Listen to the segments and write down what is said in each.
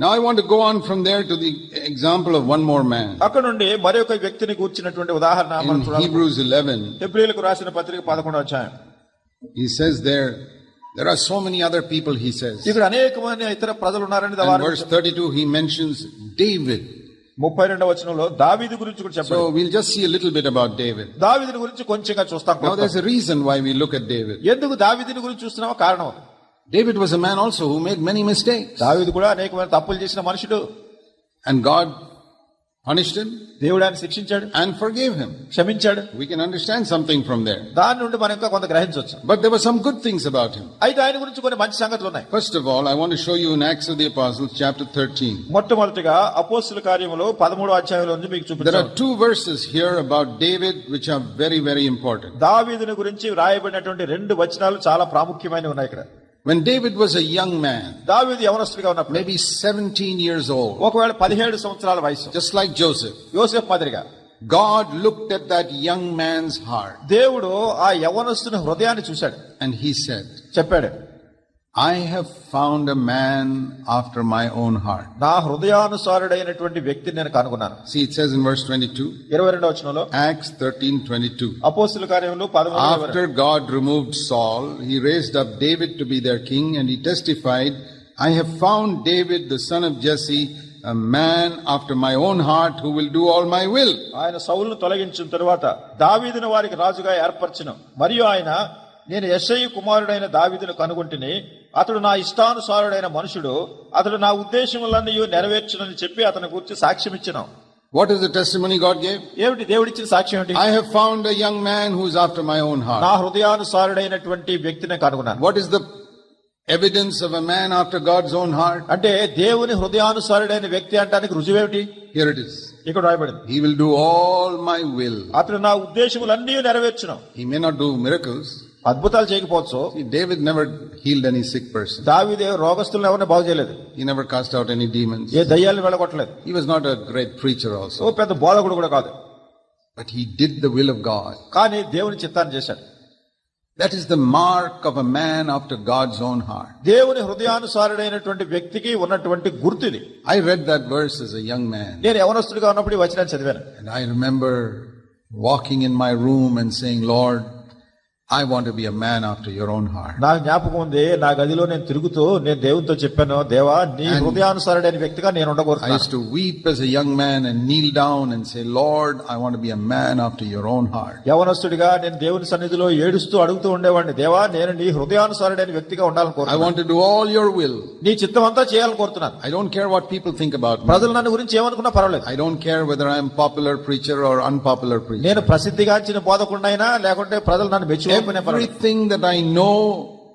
Now I want to go on from there to the example of one more man. అక్కడ నుండి మరి ఒక వ్యక్తిని కూర్చున్నటువంటి ఉదాహరణ మనం In చూడాలి Hebrews 11, హెబ్రిలకు రాసిన పత్రిక పదకొండు అధ్యాయం he says there, there are so many other people, he says. ఇక్కడ అనేక మంది ఇతర ప్రజలు ఉన్నారని And verse 32, he mentions David. ముప్పై రెండవ వచనంలో దావీదు గురించి కూడా చెప్పారు So we'll just see a little bit about David. దావీదుని గురించి కొంచెంగా చూస్తాం Now there's a reason why we look at David. ఎందుకు దావీదుని గురించి చూస్తున్నామో కారణం David was a man also who made many mistakes. దావీదు కూడా అనేకమైన తప్పులు చేసిన మనుషుడు And God punished him దేవుడు ఆయన శిక్షించాడు and forgave him. క్షమించాడు We can understand something from there. దాని నుండి మనం ఇంకా కొంత గ్రహించవచ్చు But there were some good things about him. అయితే ఆయన గురించి కొన్ని మంచి సంగతులు ఉన్నాయి First of all, I want to show you in Acts of the Apostles, chapter 13. మొట్టమొదటిగా అపోస్తుల కార్యములో పదమూడో అధ్యాయంలో నుంచి మీకు There are two verses here about David which are very, very important. దావీదుని గురించి రాయబడినటువంటి రెండు వచనాలు చాలా ప్రాముఖ్యమైనవి ఉన్నాయి ఇక్కడ When David was a young man, దావీదు యవనస్తుడిగా ఉన్నప్పుడు maybe 17 years old, ఒకవేళ పదిహేడు సంవత్సరాల వయసు just like Joseph, యోసేఫ్ మాదిరిగా God looked at that young man's heart దేవుడు ఆ యవనస్తుని హృదయాన్ని చూశాడు and he said, చెప్పాడు I have found a man after my own heart. నా హృదయానుసారుడైనటువంటి వ్యక్తిని నేను కనుగొన్నాను See, it says in verse 22, ఇరవై రెండో వచనంలో Acts 13 22. అపోస్తుల కార్యంలో పదమూడు After God removed Saul, he raised up David to be their king, and he testified, I have found David, the son of Jesse, a man after my own heart who will do all my will. ఆయన సౌలును తొలగించిన తరువాత దావీదును వారికి రాజుగా ఏర్పరచిన మరియు ఆయన నేను యశయ్య కుమారుడైన దావీదును కనుగొంటిని అతడు నా ఇష్టానుసారుడైన మనుషుడు అతడు నా ఉద్దేశములన్నీ నెరవేర్చునని చెప్పి అతని గురించి సాక్ష్యం ఇచ్చిన What is the testimony God gave? ఏమిటి దేవుడిచ్చిన సాక్ష్యం ఏంటి I have found a young man who is after my own నా heart. హృదయానుసారుడైనటువంటి వ్యక్తిని కనుగొన్నాను What is the evidence of a man after God's own heart? అంటే దేవుని హృదయానుసారుడైన వ్యక్తి అంటానికి రుజువేమిటి Here it is. ఇక్కడ రాయబడింది He will do all my will. అతడు నా ఉద్దేశములన్నీ నెరవేర్చును He may not do miracles. అద్భుతాలు చేయకపోవచ్చు David never healed any sick person. దావీదే రోగస్తులను ఎవరిని బాగు చేయలేదు He never cast out any demons. A దయ్యాలను వెళ్ళగొట్టలేదు He was not a great preacher also. ఓ పెద్ద బోధకుడు కూడా కాదు But he did the will of God. కానీ దేవుని చిత్తాన్ని చేశాడు That is the mark of a man after God's own heart. దేవుని హృదయానుసారుడైనటువంటి వ్యక్తికి ఉన్నటువంటి గుర్తు ఇది I read that verse as a young man. నేను యవనస్తుడిగా ఉన్నప్పుడు ఈ వచనాన్ని చదివాను And I remember walking in my room and saying, Lord, I want to be a man after your own heart. నాకు జ్ఞాపకం ఉంది నా గదిలో నేను తిరుగుతూ నేను దేవునితో చెప్పాను దేవా నీ హృదయానుసారుడైన వ్యక్తిగా నేను I ఉండకూడదు used to weep as a young man and kneel down and say, Lord, I want to be a man after your own heart. యవనస్తుడిగా నేను దేవుని సన్నిధిలో ఏడుస్తూ అడుగుతూ ఉండేవాడిని దేవా నేను నీ హృదయానుసారుడైన వ్యక్తిగా ఉండాలని I కోరుతున్నాను want to do all your will. నీ చిత్తం అంతా చేయాలని కోరుతున్నాను I don't care what people think about me. ప్రజలు నన్ను గురించి ఏమనుకున్నా పర్వాలేదు I don't care whether I'm popular preacher or unpopular preacher. నేను ప్రసిద్ధిగాంచిన బోధకుండైనా లేకుంటే ప్రజలు నన్ను మెచ్చుకోకపోయినా Everything that I know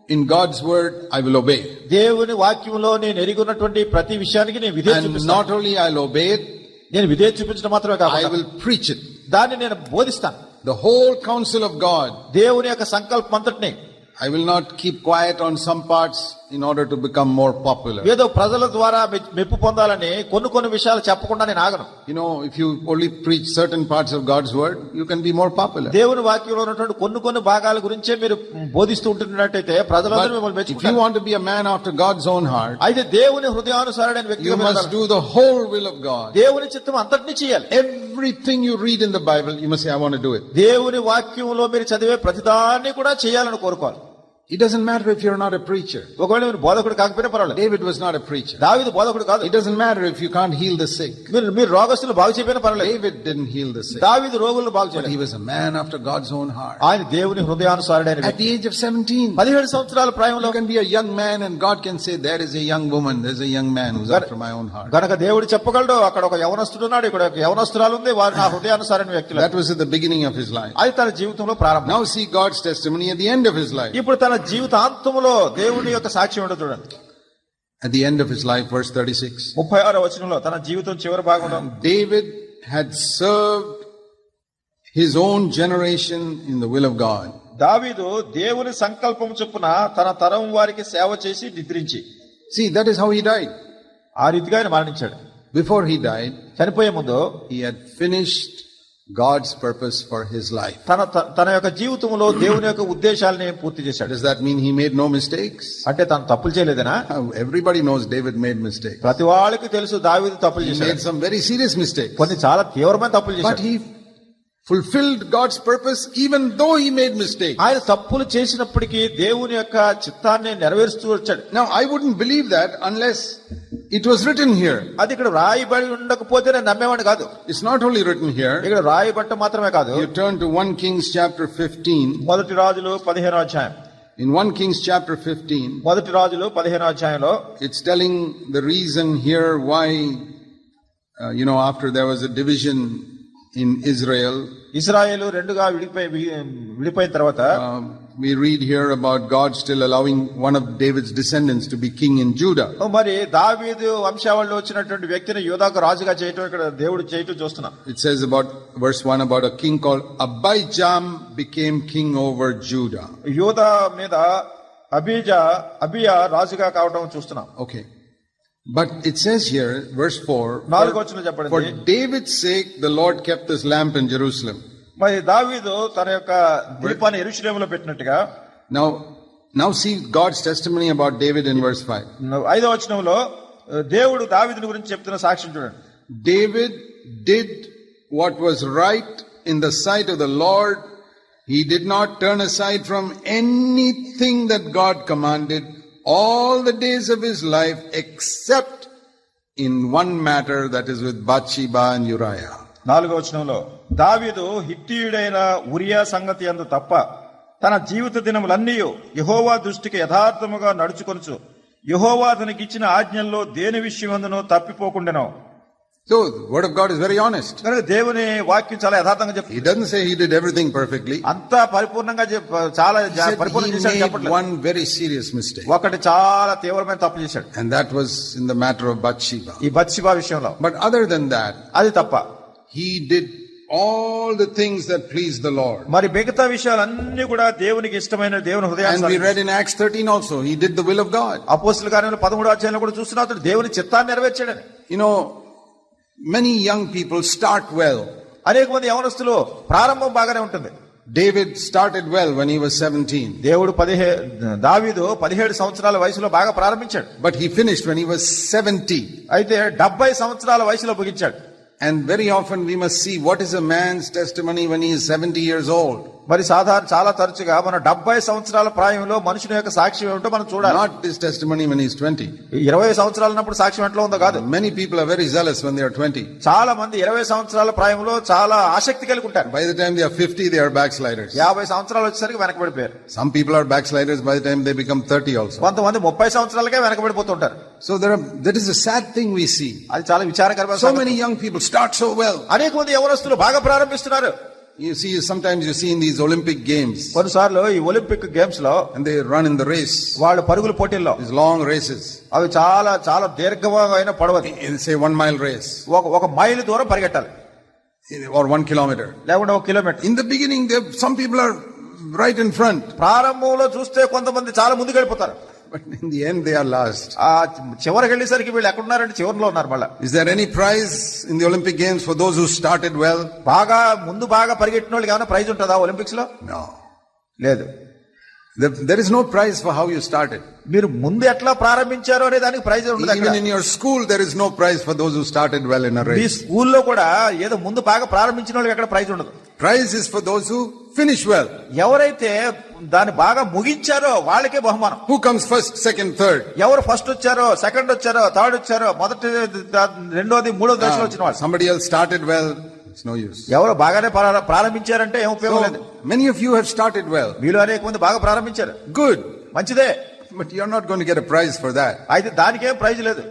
in God's word, I will obey. దేవుని వాక్యంలో నేను ఎరిగినటువంటి ప్రతి విషయానికి నేను విధేయ And చూపిస్తాను not only I'll obey it, నేను విధేయ చూపించడం మాత్రమే I కాదు will preach it. దాన్ని నేను బోధిస్తాను The whole counsel of God. దేవుని యొక్క సంకల్పం అంతటిని I will not keep quiet on some parts in order to become more popular ఏదో ప్రజల ద్వారా మెప్పు పొందాలని కొన్ని కొన్ని విషయాలు చెప్పకుండా నేను ఆగను. You know if you only preach certain parts of God's word you can be more popular దేవుని వాక్యంలో ఉన్నటువంటి కొన్ని కొన్ని భాగాల గురించే మీరు బోధిస్తూ ఉంటున్నట్టయితే ప్రజలందరూ మిమ్మల్ని మెచ్చు if you want to be a man of God's own heart అయితే దేవుని హృదయానుసారుడైన వ్యక్తి you must do the whole will of God దేవుని చిత్తం అంతటిని చేయాలి. Everything you read in the Bible you must I want to do it దేవుని వాక్యంలో మీరు చదివే ప్రతిదాన్ని కూడా చేయాలని కోరుకోవాలి It doesn't matter if you're not a preacher. ఒకవేళ మీరు బోధకుడు కాకపోయినా పర్వాలేదు David was not a preacher. దావిది బోధకుడు కాదు It doesn't matter if you can't heal the sick. మీరు మీరు రోగస్తులు బాగు చేయకపోయినా పర్వాలేదు David didn't heal the sick. దావిది రోగులను బాగు But చేయలేదు he was a man after God's own heart. ఆయన దేవుని హృదయానుసారుడైన At వ్యక్తి the age of 17, పదిహేడు సంవత్సరాల ప్రాయంలో you can be a young man and God can say, there is a young woman, there's a young man who's after my own heart. గనక దేవుడు చెప్పగలడు అక్కడ ఒక యవనస్తుడు ఉన్నాడు ఇక్కడ ఒక యవనస్తురాలు ఉంది వారు నా హృదయానుసారైన వ్యక్తులు That was at the beginning of his life. అది తన జీవితంలో ప్రారంభం Now see God's testimony at the end of his life. ఇప్పుడు తన జీవితాంతములో దేవుని యొక్క సాక్ష్యం ఉండదు చూడండి At the end of his life, verse 36. ముప్పై ఆరో వచనంలో తన జీవితం చివరి భాగంలో David had served his own generation in the will of God. దావీదు దేవుని సంకల్పం చొప్పున తన తరం వారికి సేవ చేసి నిద్రించి See, that is how he died. ఆ రీతిగా ఆయన మరణించాడు Before he died, చనిపోయే ముందు he had finished God's purpose for his life. తన త- తన యొక్క జీవితంలో దేవుని యొక్క ఉద్దేశాలని పూర్తి చేశాడు Does that mean he made no mistakes? అంటే తను తప్పులు చేయలేదనా Uh, Everybody knows David made mistakes. ప్రతి వాళ్ళకి తెలుసు దావీదు తప్పులు He చేశాడు made some very serious mistakes. కొన్ని చాలా తీవ్రమైన తప్పులు But చేశాడు he fulfilled God's purpose even though he made mistakes. ఆయన తప్పులు చేసినప్పటికీ దేవుని యొక్క చిత్తాన్ని నెరవేరుస్తూ వచ్చాడు Now, I wouldn't believe that unless it was written here. అది ఇక్కడ రాయబడి ఉండకపోతే నేను నమ్మేవాడిని కాదు It's not only written here. ఇక్కడ రాయబట్ట మాత్రమే కాదు You turn to 1 Kings chapter 15. మొదటి రాజులు పదిహేనో అధ్యాయం In 1 Kings chapter 15, మొదటి రాజులు పదిహేనో అధ్యాయంలో it's telling the reason here why, uh, you know, after there was a division in Israel, ఇస్రాయేలు రెండుగా విడిపోయి విడిపోయిన తర్వాత um, we read here about God still allowing one of David's descendants to be king in Judah. మరి దావీదు వంశావళిలో వచ్చినటువంటి వ్యక్తిని యోధాకు రాజుగా చేయటం ఇక్కడ దేవుడు చేయటం చూస్తున్నాం It says about verse 1 about a king called Abijam became king over Judah. యోధా మీద అబీజా అబియా రాజుగా కావడం చూస్తున్నాం Okay. But it says here, verse 4, నాలుగో for, వచనం చెప్పండి for David's sake the Lord kept this lamp in Jerusalem. మరి దావీదు తన యొక్క దీపాన్ని ఎరుషులేములో పెట్టినట్టుగా Now, now see God's testimony about David in verse 5. ఐదో వచనంలో దేవుడు దావీదుని గురించి చెప్తున్న సాక్ష్యం చూడండి David did what was right in the sight of the Lord. He did not turn aside from anything that God commanded All the days of his life except in one matter that is with Bathsheba and Uriah. నాలుగో వచనంలో దావీదు హిట్టియుడైన ఉరియా సంగతి అందు తప్ప తన జీవిత దినములన్నీ యహోవా దృష్టికి యథార్థముగా నడుచుకొనుచు యహోవా తనకిచ్చిన ఆజ్ఞల్లో దేని విషయమందును తప్పిపోకుండెనో So, the word of God is very honest. కనుక దేవుని వాక్యం చాలా యథార్థంగా చెప్తుంది He doesn't say he did everything perfectly. అంతా పరిపూర్ణంగా చెప్- చాలా He జా- said పరిపూర్ణ he చేశాడు made చెప్పట్లేదు one very serious mistake. ఒకటి చాలా తీవ్రమైన తప్పు చేశాడు And that was in the matter of Bathsheba. ఈ బత్సిబా విషయంలో But other than that, అది తప్ప he did all the things that pleased the Lord. మరి మిగతా విషయాలన్నీ కూడా దేవునికి ఇష్టమైన దేవుని And we హృదయాన్ని read in Acts 13 also, he did the will of God. అపోస్తుల కార్యంలో పదమూడు అధ్యాయంలో కూడా చూస్తున్నా అతడు దేవుని చిత్తాన్ని నెరవేర్చాడని You know, many young people start well. అనేక మంది యవనస్తులు ప్రారంభం బాగానే ఉంటుంది David started well when he was 17, దేవుడు పదిహే దావీదు పదిహేడు సంవత్సరాల వయసులో బాగా ప్రారంభించాడు but he finished when he was 70. అయితే డెబ్బై సంవత్సరాల వయసులో ముగించాడు and very often we must see what is a man's testimony when he seventy years old మరి సాధారణ చాలా తరచుగా మన డెబ్బై సంవత్సరాల ప్రాయంలో మనుషుని యొక్క సాక్ష్యం ఏమిటో మనం చూడాలి. Not this testimony when he's twenty ఇరవై సంవత్సరాల ఉన్నప్పుడు సాక్ష్యం ఎట్లా ఉందో కాదు. Many people are very zealous when they twenty చాలా మంది ఇరవై సంవత్సరాల ప్రాయంలో చాలా ఆసక్తి కలిగి ఉంటారు. By the time they fifty they backsliders యాభై సంవత్సరాలు వచ్చేసరికి వెనకబడిపోయారు. Some people are backsliders by the time they become thirty also కొంతమంది ముప్పై సంవత్సరాలకే వెనకబడిపోతుంటారు. So that is a thing we see అది చాలా విచారకరమైన so many young peoples start so well. అనేక మంది యవనస్తులు బాగా ప్రారంభిస్తున్నారు You see, sometimes you see in these Olympic games, కొన్నిసార్లు ఈ ఒలింపిక్ గేమ్స్లో and they run in the race, వాళ్ళు పరుగుల పోటీల్లో these long races, అవి చాలా చాలా దీర్ఘమైన పడవది in say one mile race ఒక ఒక మైలు దూరం పరిగెట్టాలి or one kilometer. లేకుంటే ఒక kilometre In the beginning, there, some people are right in front, ప్రారంభంలో చూస్తే కొంతమంది చాలా ముందుకు వెళ్ళిపోతారు చెప్పండి దే ఆర్ లాస్ట్ చివరికి వెళ్ళేసరికి వీళ్ళు ఎక్కడ ఉన్నారంటే చివరిలో ఉన్నారు మళ్ళా. Is there any prize in the Olympic Games for those start started well బాగా ముందు బాగా పరిగెట్టిన వాళ్ళకి ఏమైనా ప్రైజ్ ఉంటుందా ఒలింపిక్స్లో లేదు. There is no prize for how you start it మీరు ముందు ఎట్లా ప్రారంభించారు అనే దానికి ప్రైజ్ ఉండదు school there no prize for those start it well in స్కూల్లో కూడా ఏదో ముందు బాగా ప్రారంభించిన వాళ్ళకి ఎక్కడ ప్రైజ్ ఉండదు. Prize is for those who finish well ఎవరైతే దాన్ని బాగా ముగించారో వాళ్ళకే బహుమానం. Who comes first second third ఎవరు ఫస్ట్ వచ్చారో సెకండ్ వచ్చారో థర్డ్ వచ్చారో మొదటి రెండోది మూడో దశలో వచ్చిన వాళ్ళు. సంబడి ఎల్ స్టార్టెడ్ వెల్ ఎవరు బాగానే ప్రారంభించారంటే ఏం ఉపయోగం లేదు. Many of you have started well మీరు అనేక మంది బాగా ప్రారంభించారు. గుడ్ మంచిదే. But you are not going to get prize for that అయితే దానికి ఏం ప్రైజ్ లేదు.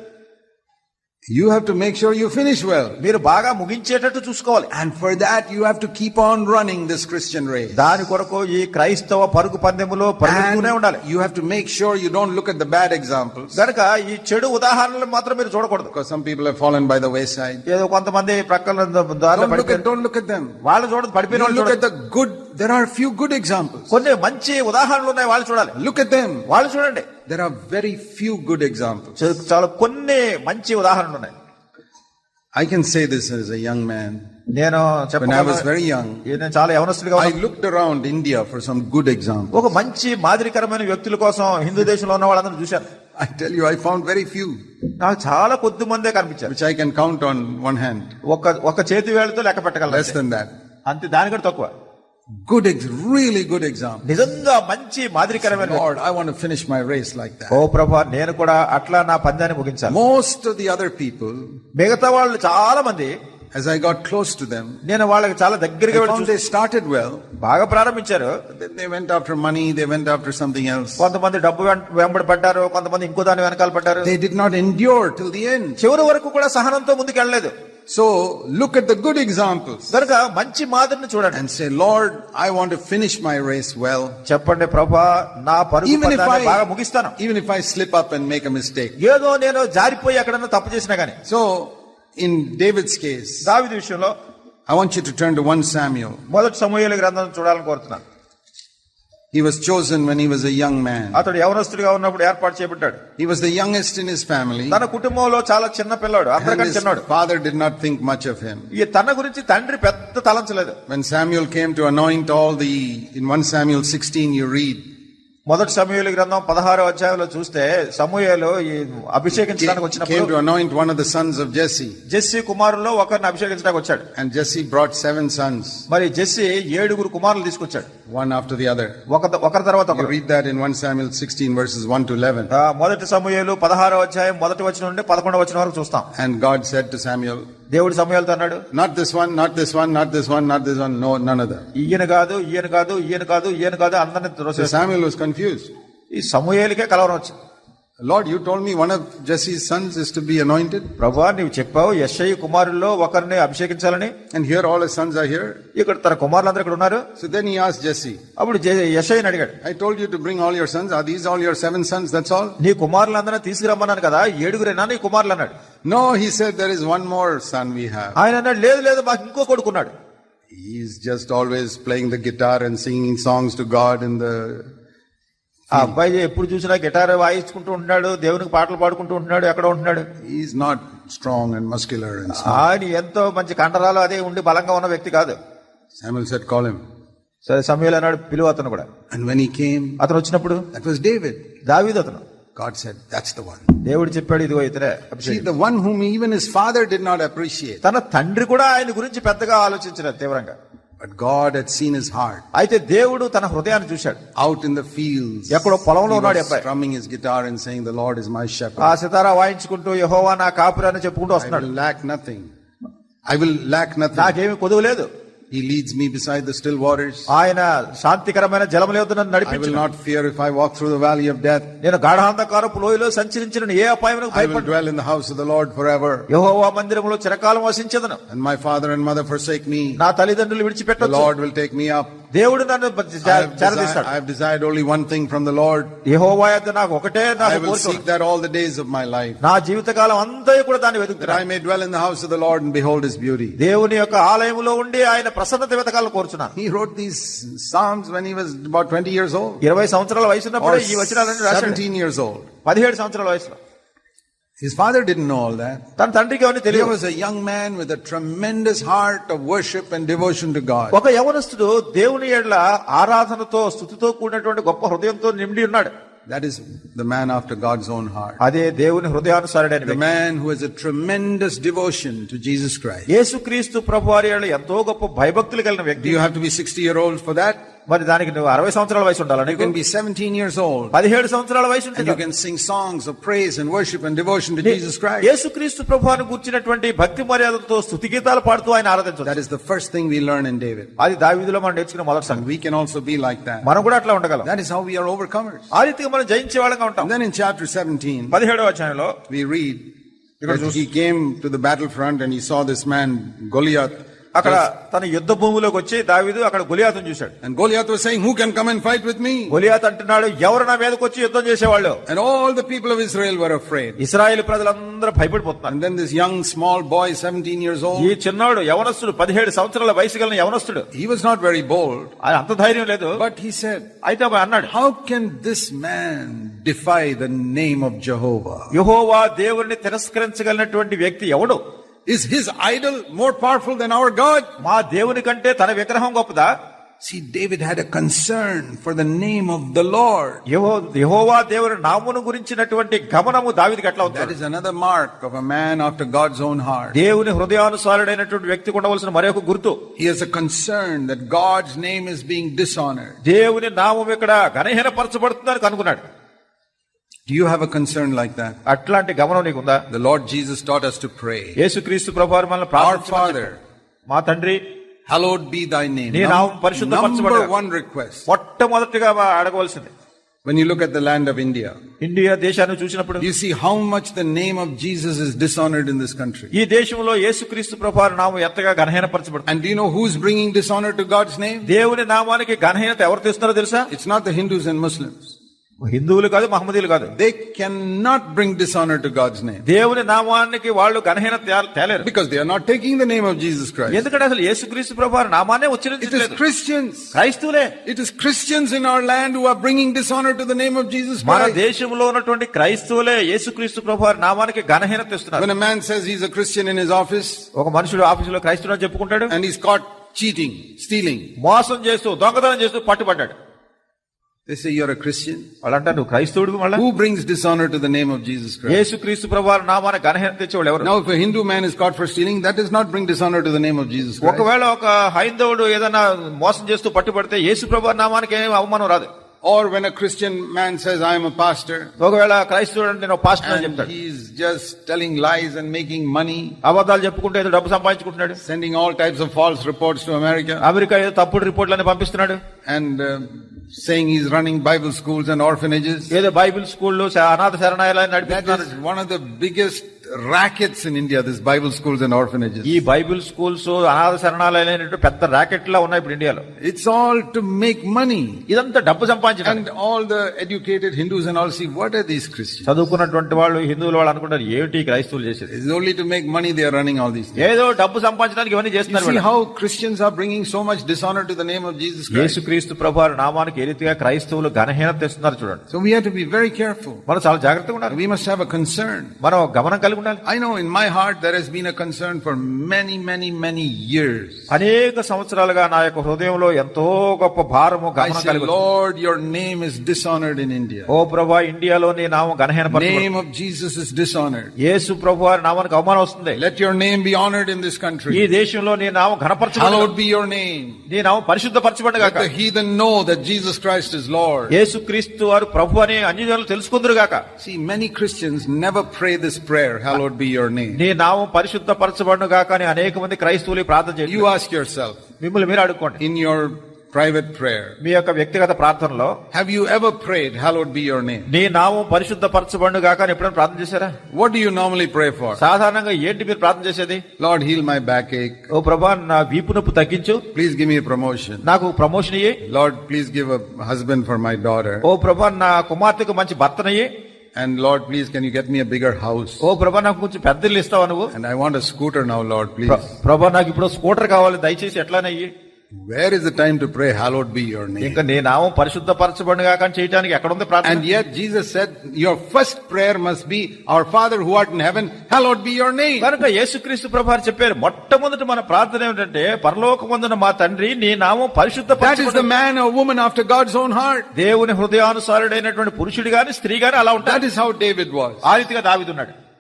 You have to make sure you finish well. మీరు బాగా ముగించేటట్టు చూసుకోవాలి And for that, you have to keep on running this Christian race. దాని కొరకు ఈ క్రైస్తవ పరుగు పందెములో పరిగెత్తుతూనే ఉండాలి you have to make sure you don't look at the bad examples. గనక ఈ చెడు ఉదాహరణలు మాత్రం మీరు చూడకూడదు Because some people have fallen by the wayside. ఏదో కొంతమంది ప్రక్కన దారిలో పడిపోయారు don't look at them. వాళ్ళు చూడదు పడిపోయిన వాళ్ళు look at చూడదు the good. There are few good examples. కొన్ని మంచి ఉదాహరణలు ఉన్నాయి వాళ్ళు చూడాలి Look at them. వాళ్ళు చూడండి There are very few good examples. చ- చాలా కొన్ని మంచి ఉదాహరణలు ఉన్నాయి I can say this as a young man. నేను When I was చెప్పగలను very young, నేను చాలా యవనస్తుడిగా I looked around India for some good examples. ఒక మంచి మాదిరికరమైన వ్యక్తుల కోసం హిందూ దేశంలో ఉన్న వాళ్ళందరూ చూశాను I tell you, I found very few, నాకు చాలా కొద్ది మందే కనిపించారు which I can count on one hand. ఒక ఒక చేతి వేళతో లెక్క Less పెట్టగలను than that. అంతే దానికంటే తక్కువ Good, ex- really good example. నిజంగా మంచి మాదిరికరమైన. Lord, I want to finish my race like ఓ. ప్రభా నేను కూడా అట్లా నా పందాన్ని ముగించాలి Most of the other people, మిగతా వాళ్ళు చాలా మంది as I got close to them, నేను వాళ్ళకి చాలా దగ్గరగా వెళ్ళి they started well. బాగా ప్రారంభించారు Then they went after money, they went after something else. కొంతమంది డబ్బు వెంబడి పడ్డారు కొంతమంది ఇంకో దాని వెనకాల పడ్డారు They did not endure till the end. చివరి వరకు కూడా సహనంతో ముందుకు వెళ్ళలేదు So look at the good examples కనుక మంచి మాదిరిని చూడండి and say, Lord, I want to finish my race well. చెప్పండి ప్రభా నా పరుగు పందాన్ని బాగా ముగిస్తాను even if I slip up and make a mistake. ఏదో నేను జారిపోయి ఎక్కడన్నా తప్పు చేసినా గానీ So in David's case, దావిది విషయంలో I want you to turn to 1 Samuel. మొదటి సమూహల గ్రంథం చూడాలని కోరుతున్నాను He was chosen when he was a young man. అతడు యవనస్తుడిగా ఉన్నప్పుడు ఏర్పాటు చేయబడ్డాడు He was the youngest in his family. తన కుటుంబంలో చాలా చిన్న పిల్లాడు అందరికంటే చిన్నాడు father did not think much of him. ఈ తన గురించి తండ్రి పెద్ద తలంచలేదు When Samuel came to anoint all the, in 1 Samuel 16 you read, మొదటి సమూహల గ్రంథం పదహారో అధ్యాయంలో చూస్తే సమూహలు ఈ అభిషేకించడానికి వచ్చినప్పుడు one of the sons of Jesse. Jesse కుమారుల్లో ఒకరిని అభిషేకించడానికి వచ్చాడు And Jesse brought seven sons, మరి జెస్సీ ఏడుగురు కుమారులు తీసుకొచ్చాడు one after the other. ఒక ఒకరి తర్వాత ఒకరు read that in 1 Samuel 16 verses 1 to 11. ఆ, మొదటి సమూహలు పదహారో అధ్యాయం మొదటి వచ్చిన నుండి పదకొండవ వచ్చిన వరకు చూస్తాం And God said to Samuel, దేవుడు సమయాలతో అన్నాడు? Not this one not this one not this one not this one no none ఈయన కాదు ఈయన కాదు ఈయన కాదు ఈయన కాదు అందరిని సామ్యూల్ వాస్ కన్ఫ్యూజ్ ఈ సమూహాలకే కలవరం వచ్చింది. Lord you told me one of Jesse sons is to be anointed ప్రభువా నీవు చెప్పావు యశయ్య కుమారుల్లో ఒకరిని అభిషేకించాలని. And here all sons are here ఇక్కడ తన కుమారులందరూ ఇక్కడ ఉన్నారు. So then he ask Jesse అప్పుడు యశయ్యని అడిగాడు I told you to bring all your sons are these all your seven sons that's all నీ కుమారులందరూ తీసుకురమ్మన్నాను కదా ఏడుగురే నా నీ కుమారులు అన్నాడు no he said there is one more son we have ఆయన అన్నాడు లేదు లేదు మాకు ఇంకో కొడుకు ఉన్నాడు. He is just always playing the guitar and singing songs to God in the ఆ అబ్బాయి ఎప్పుడు చూసినా గిటార్ వాయించుకుంటూ ఉంటున్నాడు దేవునికి పాటలు పాడుకుంటూ ఉంటున్నాడు ఎక్కడ ఉంటున్నాడు strong and muscular and so. ఆయన ఎంతో మంచి కండరాలు అదే ఉండి బలంగా ఉన్న వ్యక్తి కాదు Samuel said, call him. సరే సమయంలో అన్నాడు పిలువ అతను కూడా when he came, అతను వచ్చినప్పుడు that was David. దావీదు అతను God said, that's the one. దేవుడు చెప్పాడు ఇదిగో ఇతరే See, అభిషేకం. the one whom even his father did not appreciate. తన తండ్రి కూడా ఆయన గురించి పెద్దగా ఆలోచించలేదు తీవ్రంగా But God had seen his heart. అయితే దేవుడు తన హృదయాన్ని చూశాడు Out in the fields, ఎక్కడో పొలంలో ఉన్నాడు అబ్బాయి. strumming his guitar and saying, the Lord is my ఆ shepherd. సితారా వాయించుకుంటూ యహోవా నా కాపురి అని చెప్పుకుంటూ వస్తున్నాడు lack nothing. I will lack nothing. నాకేమి కొదువు లేదు He leads me beside the still waters. ఆయన శాంతికరమైన జలముల యొద్ద నన్ను I will నడిపించు not fear if I walk through the valley of death. నేను గాఢాంధకారపు లోయలో సంచరించిన ఏ అపాయమునకు I will భయపడ్డు dwell in the house of the Lord forever. యహోవా మందిరములో చిరకాలం వసించదను And my father and mother forsake me. నా తల్లిదండ్రులు The విడిచిపెట్టొచ్చు Lord will take me up. దేవుడు నన్ను I have, desired, చేరదీస్తాడు I have desired only one thing from the Lord. యహోవా యొద్ద నాకు ఒకటే I నాకు will కోరిక seek that all the days of my life. నా జీవితకాలం అంతా కూడా దాన్ని That వెతుకుతున్నా I may dwell in the house of the Lord and behold his beauty. దేవుని యొక్క ఆలయంలో ఉండి ఆయన ప్రసన్నత వెతకాలను కోరుచున్నాను He wrote these Psalms when he was about 20 years old. ఇరవై సంవత్సరాల వయసు ఉన్నప్పుడు ఈ వచనాలన్నీ రాశాడు 17 years old. పదిహేడు సంవత్సరాల వయసులో His father didn't know all that. తన తండ్రికి అవన్నీ He తెలియదు was a young man with a tremendous heart of worship and devotion to God. ఒక యవనస్తుడు దేవుని ఎడ్ల ఆరాధనతో స్థుతితో కూడినటువంటి గొప్ప హృదయంతో నిండి ఉన్నాడు That is the man after God's own heart. అదే దేవుని హృదయానుసారుడైన The వ్యక్తి. man who has a tremendous devotion to Jesus Christ. యేసుక్రీస్తు ప్రభు వారి ఎడల ఎంతో గొప్ప భయభక్తులు కలిగిన Do వ్యక్తి you have to be 60 year old for that? మరి దానికి నువ్వు అరవై సంవత్సరాల వయసు ఉండాలి You నీకు can be 17 years old పదిహేడు సంవత్సరాల వయసు and you ఉంటుంది can sing songs of praise and worship and devotion to Jesus Christ. యేసుక్రీస్తు ప్రభువాన్ని కూర్చున్నటువంటి భక్తి మర్యాదలతో స్థుతి గీతాలు పాడుతూ ఆయన ఆరాధించవచ్చు That is the first thing we learn in David. అది దావీదులో మనం నేర్చుకున్న మొదటి And సంగతి we can also be like that. మనం కూడా అట్లా ఉండగలం That is how we are overcomers. ఆ రీతిగా మనం జయించే వాళ్ళంగా ఉంటాం And then in chapter 17, పదిహేడవ అధ్యాయంలో we read that he came to the battlefront and he saw this man, Goliath. అక్కడ తన యుద్ధ భూమిలోకి వచ్చి దావీదు అక్కడ గొలియాత్ చూశాడు. And Goliath was saying who can come and fight with me Goliath అంటున్నాడు ఎవరు నా మీదకి వచ్చి యుద్ధం చేసేవాళ్ళు. And all the people of Israel were afraid Israel ప్రజలందరూ భయపడిపోతారు and then this young small boy 17 years old ఈ చిన్నాడు యవనస్తుడు 17 సంవత్సరాల వయసు గల యవనస్తుడు. He was not very bold ఆయన అంత ధైర్యం లేదు. బట్ హి సెడ్ అయితే ఒక అన్నాడు how can this man defy the name of యెహోవా యెహోవా దేవుణ్ణి తిరస్కరించగలిగినటువంటి వ్యక్తి ఎవడు? Is his idol more powerful than our God? మా దేవుని కంటే తన విగ్రహం గొప్పదా See, David had a concern for the name of the Lord. That is another mark of a man after God's own heart. He has a concern that God's name is being dishonored. దేవుని నామం ఇక్కడ గణహీనపరచబడుతుందని కనుగొన్నాడు Do you have a concern like that? అట్లాంటి గమనం నీకుందా The Lord Jesus taught us to pray. యేసుక్రీస్తు ప్రభువారు మనల్ని Our ప్రార్థించమని Father. మా తండ్రి hallowed be thy name. నీ నామం పరిశుద్ధపరచబడగా. Number one request. మొట్టమొదటిగా మా అడగవలసింది When you look at the land of India, India దేశాన్ని చూసినప్పుడు you see how much the name of Jesus is dishonored in this country. ఈ దేశంలో యేసుక్రీస్తు ప్రభువారు నామం ఎంతగా గణహీనపరచబడుతుంది And do you know who's bringing dishonor to God's name? దేవుని నామానికి గణహీనత ఎవరు తెస్తున్నారో తెలుసా It's not the Hindus and Muslims. హిందువులు కాదు మహమ్మదీలు కాదు. They can not bring this honour to God's name దేవుని నామానికి వాళ్ళు గణహీన తేలేరు. Because they are not taking the name of Jesus Christ ఎందుకంటే అసలు యేసుక్రీస్తు ప్రభువు నామానే వచ్చిన ఇట్ ఇస్ క్రిస్టియన్స్ క్రైస్తవులే. It is Christians in our land who are bringing this honour to the name of Jesus Christ మన దేశంలో ఉన్నటువంటి క్రైస్తవులే యేసుక్రీస్తు ప్రభువు నామానికి గణహీన తెస్తున్నారు when a man says he is a Christian in his office ఒక మనిషిడు ఆఫీసులో లో క్రైస్తవుడని చెప్పుకుంటాడు. And he is caught cheating stealing మోసం చేస్తూ దొంగతనం చేస్తూ పట్టుబడ్డాడు. They say you're a Christian. వాళ్ళంటా నువ్వు క్రైస్తవుడు మళ్ళా Who brings dishonor to the name of Jesus Christ? యేసుక్రీస్తు ప్రభువారి నామానికి గణహీనత తెచ్చేవాళ్ళు ఎవరు Now, if a Hindu man is caught for stealing, that does not bring dishonor to the name of Jesus Christ. ఒకవేళ ఒక హైందవుడు ఏదైనా మోసం చేస్తూ పట్టుబడితే యేసు ప్రభు నామానికి ఏం అవమానం రాదు Or when a Christian man says, I am a pastor, ఒకవేళ క్రైస్తవుడు అంటే నేను పాస్టర్ అని చెప్తాడు he's just telling lies and making money, అబద్ధాలు చెప్పుకుంటే ఏదో డబ్బు సంపాదించుకుంటున్నాడు sending all types of false reports to America, America ఏదో తప్పుడు రిపోర్ట్లని పంపిస్తున్నాడు and uh, saying he's running Bible schools and orphanages. ఏదో బైబిల్ స్కూళ్ళు అనాథ శరణాలయాలు That నడిపిస్తున్నారు is one of the biggest rackets in India, this Bible schools and orphanages. ఈ Bible schools అనాథ శరణాలయాలు పెద్ద ర్యాకెట్ లా ఉన్నాయి ఇప్పుడు ఇండియాలో It's all to make money. ఇదంతా డబ్బు సంపాదించడం And all the educated Hindus and all see, what are these Christians? చదువుకున్నటువంటి వాళ్ళు హిందువులు వాళ్ళు అనుకుంటారు ఏమిటి ఈ క్రైస్తవులు చేసేది It's only to make money they are running all these things. ఏదో డబ్బు సంపాదించడానికి ఇవన్నీ You చేస్తున్నారు see వీళ్ళు. how Christians are bringing so much dishonor to the name of Jesus Christ. యేసుక్రీస్తు ప్రభు నామానికి ఏ రీతిగా క్రైస్తవులు ఘనహీనత తెస్తున్నారు చూడండి So we have to be very careful. మనం చాలా జాగ్రత్తగా ఉండాలి We must have a concern. మనం గమనం కలిగి ఉండాలి. I know in my heart there has been a concern for many many many years అనేక సంవత్సరాలుగా నా యొక్క హృదయంలో ఎంతో గొప్ప భారము గమనం your name is dishonoured in India ఓ ప్రభువా ఇండియాలో జీసస్ ఇస్ డిసానర్డ్ యేసు ప్రభువు వారి నామానికి అవమానం వస్తుంది. Let your name be honoured in this country ఈ దేశంలో నీ నామం ఘనపరచబడాలి బి యువర్ నేమ్ నీ నామం పరిశుద్ధపరచబడాలి గాక. The that Jesus Christ is యేసు యేసుక్రీస్తు వారు ప్రభువు అని అన్ని తెలుసుకుందరు గాక. See many Christians never pray this prayer hallowed be your name. నీ నామం పరిశుద్ధపరచబడును గాక అని అనేక మంది క్రైస్తవులు ప్రార్థన చేయండి You ask yourself మిమ్మల్ని మీరు అడుక్కోండి in your private prayer, మీ యొక్క వ్యక్తిగత ప్రార్థనలో have you ever prayed, hallowed be your name? నీ నామం పరిశుద్ధపరచబడును గాక అని ఎప్పుడైనా ప్రార్థన చేశారా What do you normally pray for? సాధారణంగా ఏంటి మీరు ప్రార్థన చేసేది Lord, heal my backache. ఓ ప్రభా నా వీపు నొప్పి తగ్గించు Please give me a promotion. నాకు ప్రమోషన్ ఇయ్యి Lord, please give a husband for my daughter. ఓ ప్రభా నా కుమార్తెకు మంచి భర్తనయ్యి And Lord, please, can you get me a bigger house? ఓ ప్రభా నాకు కొంచెం పెద్ద ఇల్లు ఇస్తావా నువ్వు And I want a scooter now, Lord, ప్ర- please. ప్రభా నాకు ఇప్పుడు స్కూటర్ కావాలి దయచేసి ఎట్లానయ్యి Where is the time to pray, hallowed be your name? ఇంకా నీ నామం పరిశుద్ధపరచబడిన అని చేయడానికి ఎక్కడ ఉంది ప్రార్థన And yet Jesus said, your first prayer must be, our Father who art in heaven, hallowed be your name. కనుక యేసుక్రీస్తు ప్రభారు చెప్పారు మొట్టమొదటి మన ప్రార్థన ఏమిటంటే పరలోకమందున మా తండ్రి నీ నామం That is the పరిశుద్ధ man or woman after God's own heart. దేవుని హృదయానుసారుడైనటువంటి పురుషుడు గాని స్త్రీ గాని అలా That ఉంటారు is how David was. ఆ రీతిగా దావిదున్నాడు And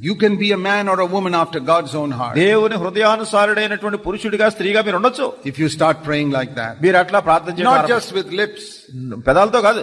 you can be a man or a woman after God's own heart. దేవుని హృదయానుసారుడైనటువంటి పురుషుడిగా స్త్రీగా మీరు ఉండొచ్చు If you start praying like that. మీరు అట్లా ప్రార్థన చేయడం Not ఆరంభించండి. just with lips. పెదాలతో కాదు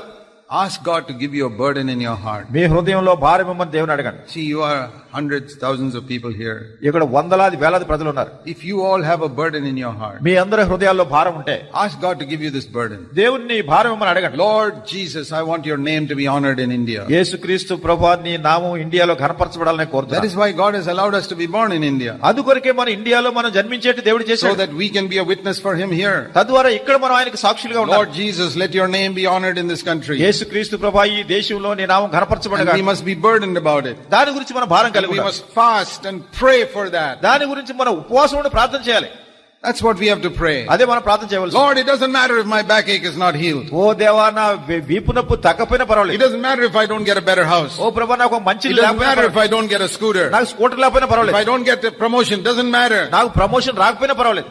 Ask God to give you a burden in your heart. మీ హృదయంలో భారం ఇమ్మని దేవుని అడగండి See, you are hundreds, thousands of people here. ఇక్కడ వందలాది వేలాది ప్రజలు ఉన్నారు If you all have a burden in your heart, మీ అందరి హృదయాల్లో భారం ఉంటే ask God to give you this burden. దేవుణ్ణి భారం ఇమ్మని అడగండి Lord Jesus, I want your name to be honored in India. యేసుక్రీస్తు ప్రభా నీ నామం ఇండియాలో ఘనపరచబడాలని That కోరుతున్నాను is why God has allowed us to be born in India. అందుకొరకే మన ఇండియాలో మనం జన్మించేట్టు దేవుడు So చేశాడు that we can be a witness for Him here. తద్వారా ఇక్కడ మనం ఆయనకు సాక్షులుగా Lord ఉండాలి Jesus, let your name be honored in this country. యేసుక్రీస్తు ప్రభా ఈ దేశంలో నీ నామం ఘనపరచబడగా we must be burdened about it. దాని గురించి మనం భారం కలిగి we ఉండాలి must fast and pray for that. దాని గురించి మనం ఉపవాసం ఉండి ప్రార్థన చేయాలి That's what we have to pray. అదే మనం ప్రార్థన చేయవలసి Lord, it doesn't matter if my backache is not healed. ఓ దేవా నా వీ- వీపు నొప్పి తగ్గపోయినా It పర్వాలేదు doesn't matter if I don't get a better house. ఓ ప్రభా నాకు ఒక మంచి It ఇల్లు doesn't లేకపోయినా matter if పర్వాలేదు. I don't get a scooter. నాకు స్కూటర్ లేకపోయినా If I పర్వాలేదు don't get a promotion, doesn't matter. నాకు ప్రమోషన్ రాకపోయినా పర్వాలేదు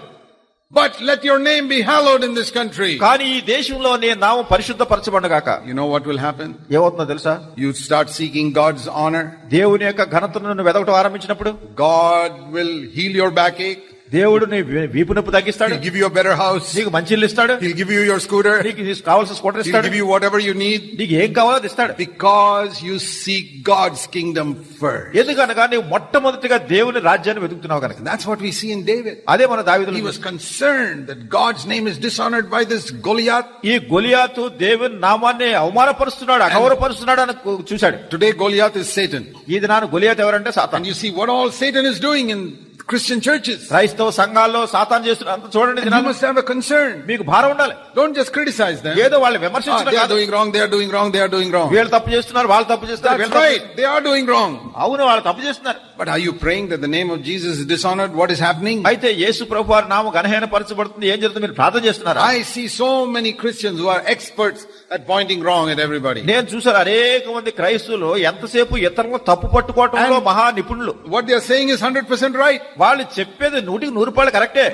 But let your name be hallowed in this country. కానీ ఈ దేశంలో నేను నామం పరిశుద్ధపరచబడగాక You know what will happen? ఏమవుతుందో తెలుసా You start seeking God's honor. దేవుని యొక్క ఘనతను వెదకటం ఆరంభించినప్పుడు God will heal your backache. దేవుడు నీ వీ- వీపు నొప్పి తగ్గిస్తాడు you a better house. నీకు మంచి ఇల్లు ఇస్తాడు He'll give you your scooter. నీకు కావాల్సిన స్కూటర్ ఇస్తాడు give you whatever you need నీకు ఏం కావాలో ఇస్తాడు because you seek God's kingdom first. ఎందుకనగా నీవు మొట్టమొదటిగా దేవుని రాజ్యాన్ని వెతుకుతున్నావు కనుక that's what we see in David. అదే మన He దావిదులు was concerned that God's name is dishonored by this Goliath. ఈ గొలియాతు దేవుని నామాన్ని అవమానపరుస్తున్నాడు అగౌరవపరుస్తున్నాడు అని చూశాడు Today Goliath is Satan. ఈ దినాన గొలియాతు ఎవరంటే Satan you see what all Satan is doing in Christian churches. క్రైస్తవ సంఘాల్లో సాతాన్ చేస్తున్న అంత చూడండి And you దినాన must have a concern. మీకు భారం ఉండాలి Don't just criticize them. ఏదో వాళ్ళు Ah, they are కాదు. doing wrong, they are doing wrong, they are doing wrong. వీళ్ళు తప్పు చేస్తున్నారు వాళ్ళు తప్పు చేస్తున్నారు That's వీళ్ళు తప్పు right, they are doing wrong. చేస్తున్నారు. అవును వాళ్ళు తప్పు చేస్తున్నారు But are you praying that the name of Jesus is dishonored? What is happening? అయితే యేసు ప్రభు వారి నామం గణహీన పరచబడుతుంది ఏం జరుగుతుంది మీరు ప్రార్థన చేస్తున్నారా I see so many Christians who are experts at pointing wrong at everybody. నేను చూసాను అనేక మంది క్రైస్తువులు ఎంతసేపు ఇతరులను తప్పు పట్టుకోవటంలో మహా నిపుణులు What they are saying is 100% right, వాళ్ళు చెప్పేది నూటికి నూరు రూపాయలు కరెక్టే.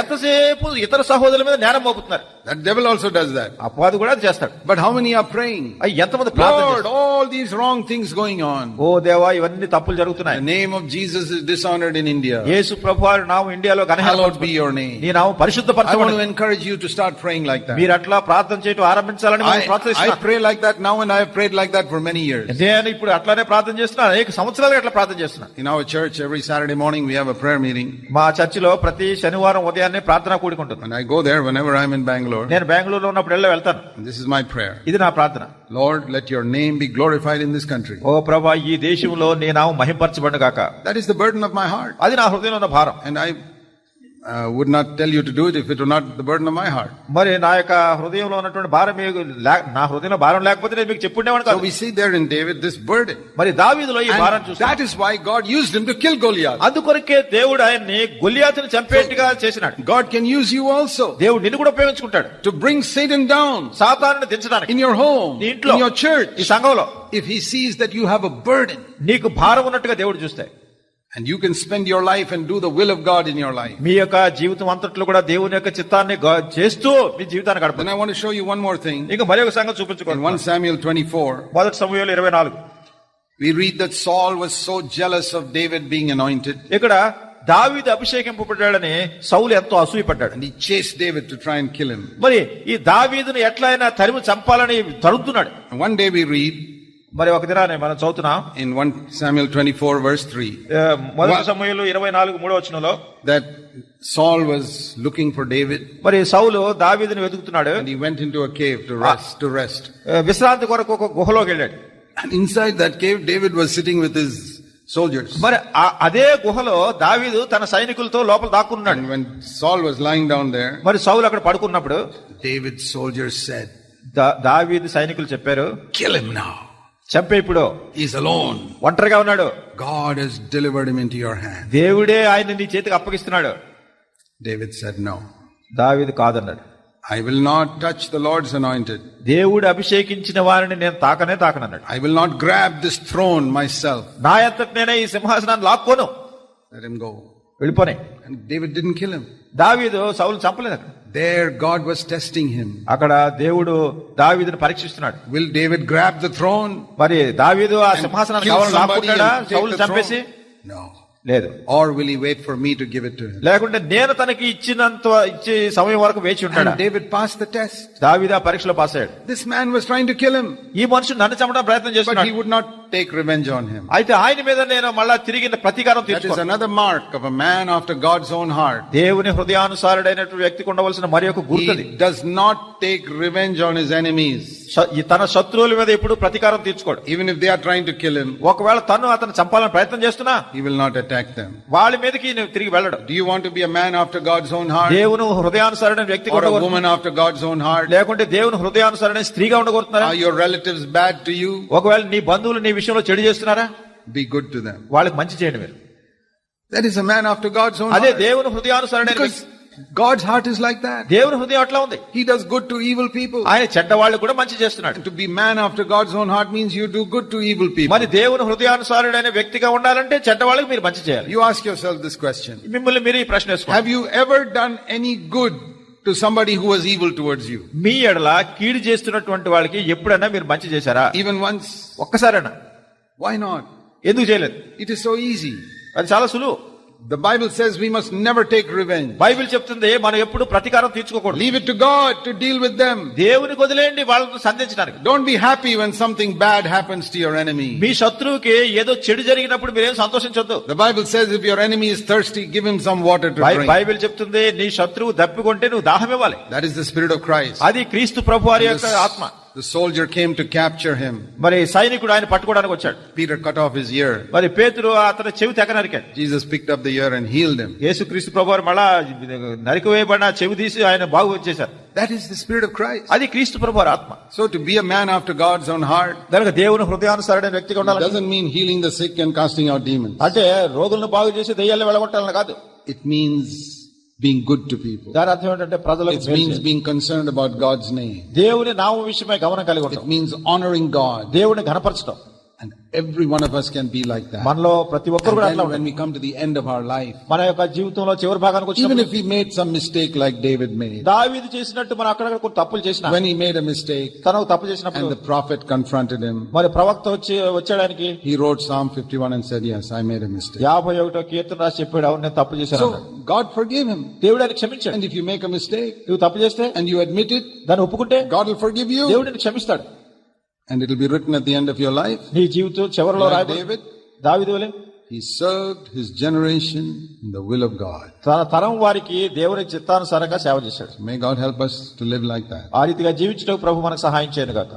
ఎంతసేపు ఇతర సహోదరుల మీద నేరం మోపుతున్నారు That devil also does that. అపవాది కూడా అది చేస్తాడు But how many are praying? అయ్యి ఎంతమంది ప్రార్థన Lord, చేస్తారు? all these wrong things going on. ఓ దేవా ఇవన్నీ తప్పులు జరుగుతున్నాయి The name of Jesus is dishonored in India. యేసు ప్రభు వారి నామం ఇండియాలో గణహీన Hallowed be your name. నీ నామం I want to పరిశుద్ధపరచబడి encourage you to start praying like that. మీరు అట్లా ప్రార్థన చేయటం ఆరంభించాలని I, మేము I ప్రోత్సహిస్తున్నాం pray like that now and I have prayed like that for many years. నేను ఇప్పుడు అట్లానే ప్రార్థన చేస్తున్నా అనేక సంవత్సరాలుగా అట్లా ప్రార్థన చేస్తున్నా In our church, every Saturday morning we have a prayer meeting మా చర్చిలో ప్రతి శనివారం ఉదయాన్నే ప్రార్థన కూడుకుంటుంది and I go there whenever I'm in Bangalore. నేను బెంగళూరులో ఉన్నప్పుడు వెళ్ళి వెళ్తాను this is my prayer. ఇది నా ప్రార్థన Lord, let your name be glorified in this country. ఓ ప్రభా ఈ దేశంలో నీ నామం మహింపరచబడిన గాక That is the burden of my heart. అది నా హృదయంలో ఉన్న భారం And I uh, would not tell you to do it if it were not the burden of my heart. మరి నా యొక్క హృదయంలో ఉన్నటువంటి భారం నా హృదయంలో భారం లేకపోతే నేను మీకు చెప్పుండేవాడు So కాదు we see there in David this burden. మరి దావీదులో ఈ భారం చూస్తాం that is why God used him to kill Goliath. అందుకొరకే దేవుడు ఆయన్ని గొల్లియాతుని చంపేట్టుగా చేసినాడు God can use you also దేవుడు నిన్ను కూడా ఉపయోగించుకుంటాడు to bring Satan down సాతాను దించడానికి in your home, నీ ఇంట్లో in your church, ఈ సంఘంలో if he sees that you have a burden. నీకు భారం ఉన్నట్టుగా దేవుడు చూస్తే And you can spend your life and do the will of God in your life. మీ యొక్క జీవితం అంతట్లో కూడా దేవుని యొక్క చిత్తాన్ని గా- చేస్తూ మీ జీవితాన్ని Then గడపండి I want to show you one more thing. ఇంకా మరి ఒక సంగతి In 1 చూపించుకోండి Samuel 24, మొదటి సమయంలో ఇరవై నాలుగు we read that Saul was so jealous of David being anointed ఇక్కడ దావీదు అభిషేకింపబడ్డాడని సౌలు ఎంతో అసూయపడ్డాడు and he chased David to try and kill him. మరి ఈ దావీదును ఎట్లయినా తరిమి చంపాలని తడుతున్నాడు And one day we read మరి ఒక దినాన్ని మనం చదువుతున్నాం in 1 Samuel 24 verse 3 ఏ, మొదటి సమయంలో ఇరవై నాలుగు మూడో వచనంలో that Saul was looking for David మరి సౌలు దావీదుని వెతుకుతున్నాడు he went into a cave to rest, to rest. ఏ, విశ్రాంతి కొరకు ఒక గుహలోకి వెళ్ళాడు And inside that cave, David was sitting with his soldiers. మరి అదే గుహలో దావీదు తన సైనికులతో లోపల దాక్కున్నాడు when Saul was lying down there, మరి సౌలు అక్కడ పడుకున్నప్పుడు David's soldiers said, దా- దావీదు సైనికులు చెప్పారు Kill him now. చంపే ఇప్పుడు He's alone. ఒంటరిగా ఉన్నాడు God has delivered him into your hand. దేవుడే ఆయన నీ చేతికి అప్పగిస్తున్నాడు David said, No. దావీదు కాదన్నాడు I will not touch the Lord's anointed. దేవుడు అభిషేకించిన వారిని నేను తాకనే తాకనన్నాడు I will not grab this throne myself. నా ఎంతటి నేనే ఈ సింహాసనాన్ని లాక్కోను Let him go. వెళ్ళిపోనే And David didn't kill him. దావీదు సౌలు చంపలేదు అక్కడ There, God was testing him. అక్కడ దేవుడు దావీదుని పరీక్షిస్తున్నాడు Will David grab the throne? మరి దావీదు ఆ సింహాసనాన్ని కావాలని లాక్కుంటాడా సౌలు చంపేసి? No. లేదు will he wait for me to give it to him? లేకుంటే నేను తనకి ఇచ్చినంత ఇచ్చే సమయం వరకు వేచి ఉంటాడా David passed the test. దావీదు ఆ పరీక్షలో పాస్ అయ్యాడు This man was trying to kill him, ఈ మనుషుడు నన్ను చంపడం ప్రయత్నం చేస్తున్నాడు would not take revenge on him. అయితే ఆయన మీద నేను మళ్ళా తిరిగి ప్రతీకారం That is తీర్చుకో another mark of a man after God's own heart. దేవుని హృదయానుసారుడైనటువంటి వ్యక్తికి ఉండవలసిన మరి ఒక గుర్తది He does not take revenge on his enemies, శ- ఈ తన శత్రువుల మీద ఎప్పుడు ప్రతీకారం తీర్చుకోడు even if they are trying to kill him. ఒకవేళ తను అతను చంపాలని ప్రయత్నం చేస్తున్నా He will not attack them. వాళ్ళ మీదకి నువ్వు తిరిగి వెళ్ళడు Do you want to be a man after God's own heart, దేవుని హృదయానుసారుడైన వ్యక్తికి or a woman after God's own heart? లేకుంటే దేవుని హృదయానుసారుడైన స్త్రీగా ఉండకూడుతున్నారా Are your relatives bad to you? ఒకవేళ నీ బంధువులు నీ విషయంలో చెడు చేస్తున్నారా Be good to them. వాళ్ళకి మంచి చేయండి మీరు That is a man after God's own అదే. దేవుని వ్యక్తి. God's heart is like that. దేవుని హృదయం అట్లా ఉంది He does good to evil people. ఆయన చెడ్డవాళ్ళు కూడా మంచి చేస్తున్నాడు To be man after God's own heart means you do good to evil people. మరి దేవుని హృదయానుసారుడైన వ్యక్తిగా ఉండాలంటే చెడ్డవాళ్ళకి మీరు మంచి చేయాలి You ask yourself this question. మిమ్మల్ని మీరు ఈ ప్రశ్న వేసుకోండి Have you ever done any good to somebody who was evil towards you? మీ ఎడల కీడు చేస్తున్నటువంటి వాళ్ళకి ఎప్పుడైనా మీరు మంచి చేశారా Even once? ఒక్కసారైనా Why not? ఎందుకు చేయలేదు It is so easy. అది చాలా సులువు The Bible says we must never take revenge. Bible చెప్తుంది మనం ఎప్పుడు ప్రతీకారం తీర్చుకోకూడదు Leave it to God to deal with them. దేవునికి వదిలేయండి వాళ్ళని సంధించడానికి Don't be happy when something bad happens to your enemy. మీ శత్రువుకి ఏదో చెడు జరిగినప్పుడు మీరేం సంతోషించొద్దు The Bible says if your enemy is thirsty, give him some water to బై- drink. బైబిల్ చెప్తుంది నీ శత్రువు దప్పికొంటే నువ్వు దాహం ఇవ్వాలి That is the Spirit of Christ. అది క్రీస్తు ప్రభు వారి యొక్క ఆత్మ the soldier came to capture him. మరి సైనికుడు ఆయన పట్టుకోవడానికి వచ్చాడు Peter cut off his ear. మరి పేతురు అతని చెవి తెగ నరికాడు Jesus picked up the ear and healed him. యేసు క్రీస్తు ప్రభు వారు మళ్ళా నరికివేయబడిన చెవి తీసి ఆయన బాగు చేశారు That is the Spirit of Christ. అది క్రీస్తు ప్రభు వారి ఆత్మ So to be a man after God's own heart దానికి దేవుని హృదయానుసారైన వ్యక్తిగా ఉండాలి doesn't mean healing the sick and casting out demons. అంటే రోగులను బాగు చేసి దెయ్యాలను వెళ్ళగొట్టాలని కాదు It means being good to people. దాని అర్థం ఏంటంటే ప్రజలకు means చేయాలి. being concerned about God's name. దేవుని నామ విషయమై గమనం కలిగి It ఉంటాం means honoring God. దేవుని ఘనపరచడం Every one of us can be like that. మనలో ప్రతి ఒక్కరు కూడా అట్లా when we come to the end of our life, మన యొక్క జీవితంలో చివరి భాగానికి even వచ్చిన if we made some mistake like David made, దావీదు చేసినట్టు మనం అక్కడక్కడ కొన్ని తప్పులు చేసిన when he made a mistake తనకు తప్పు చేసినప్పుడు and the prophet confronted him, మరి ప్రవక్త వచ్చి వచ్చేయడానికి he wrote Psalm 51 and said, Yes, I made a mistake. యాభై ఒకటో కీర్తన రాసి చెప్పాడు అవును నేను తప్పు చేశాను. So God forgave him. దేవుడు ఆయన క్షమించాడు And if you make a mistake నువ్వు తప్పు చేస్తే and you admit it, దాన్ని ఒప్పుకుంటే God will forgive you. దేవుడు నేను క్షమిస్తాడు And it will be written at the end of your life. నీ జీవితం చివరిలో Like రాయబడి David, దావీదు వలె he served his generation in the will of God. తన తరం వారికి దేవుని చిత్తానుసారంగా సేవ చేశాడు May God help us to live like that. ఆ రీతిగా జీవించడం ప్రభు మనకు సహాయం చేయను కాక